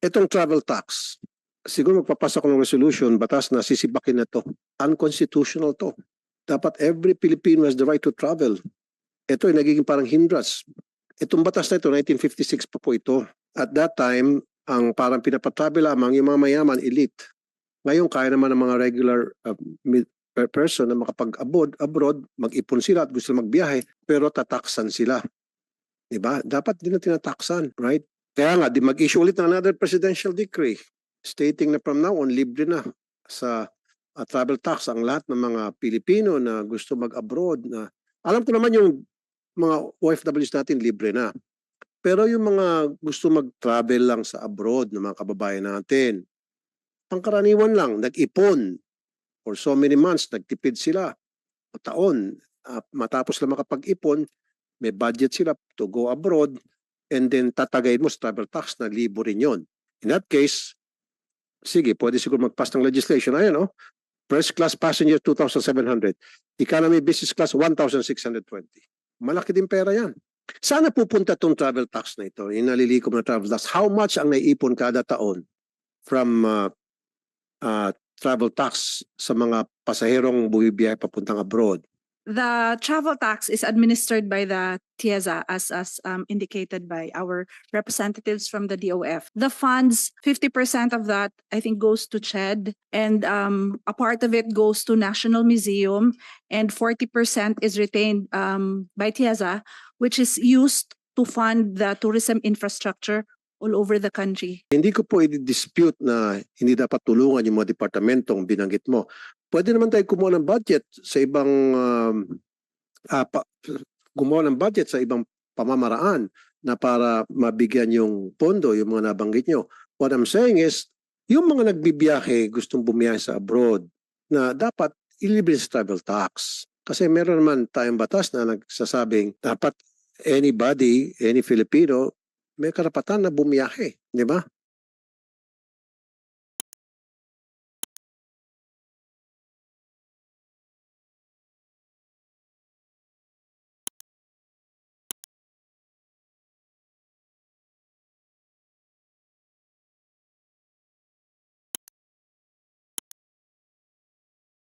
Itong travel tax, siguro magpapasa ko ng resolution, batas na sisibakin na to. Unconstitutional to. Dapat every Filipino has the right to travel. Ito ay nagiging parang hindrance. Itong batas na ito, 1956 pa po ito. At that time, ang parang pinapatravel lamang yung mga mayaman, elite. Ngayon, kaya naman ng mga regular uh, person na makapag-abroad, abroad, mag-ipon sila at gusto magbiyahe, pero tataksan sila. Diba? Dapat din na tinataksan, right? Kaya nga, di mag-issue ulit ng another presidential decree stating na from now on, libre na sa uh, travel tax ang lahat ng mga Pilipino na gusto mag-abroad na alam ko naman yung mga OFWs natin libre na. Pero yung mga gusto mag-travel lang sa abroad ng mga kababayan natin, pangkaraniwan lang, nag-ipon for so many months, nagtipid sila o taon. Ah, matapos lang makapag-ipon, may budget sila to go abroad and then tatagayin mo sa travel tax na libo rin yun. In that case, sige, pwede siguro mag-pass ng legislation. Ayan, oh. First class passenger, 2,700. Economy business class, 1,620. Malaki din pera yan. Sana pupunta tong travel tax na ito, yung nalilikom na travel tax. How much ang naiipon kada taon from uh, uh, travel tax sa mga pasaherong bumibiyahe papuntang abroad? The travel tax is administered by the TIEZA as, as um, indicated by our representatives from the DOF. The funds, fifty percent of that, I think, goes to CHED and um, a part of it goes to National Museum and forty percent is retained um, by TIEZA, which is used to fund the tourism infrastructure all over the country. Hindi ko po i-dispute na hindi dapat tulungan yung mga departamentong binanggit mo. Pwede naman tayo kumuha ng budget sa ibang um, ah, pa- gumawa ng budget sa ibang pamamaraan na para mabigyan yung pondo, yung mga nabanggit nyo. What I'm saying is, yung mga nagbibiyahe, gustong bumiyahe sa abroad, na dapat ilibre sa travel tax. Kasi meron naman tayong batas na nagsasabing dapat anybody, any Filipino, may karapatan na bumiyahe, di ba?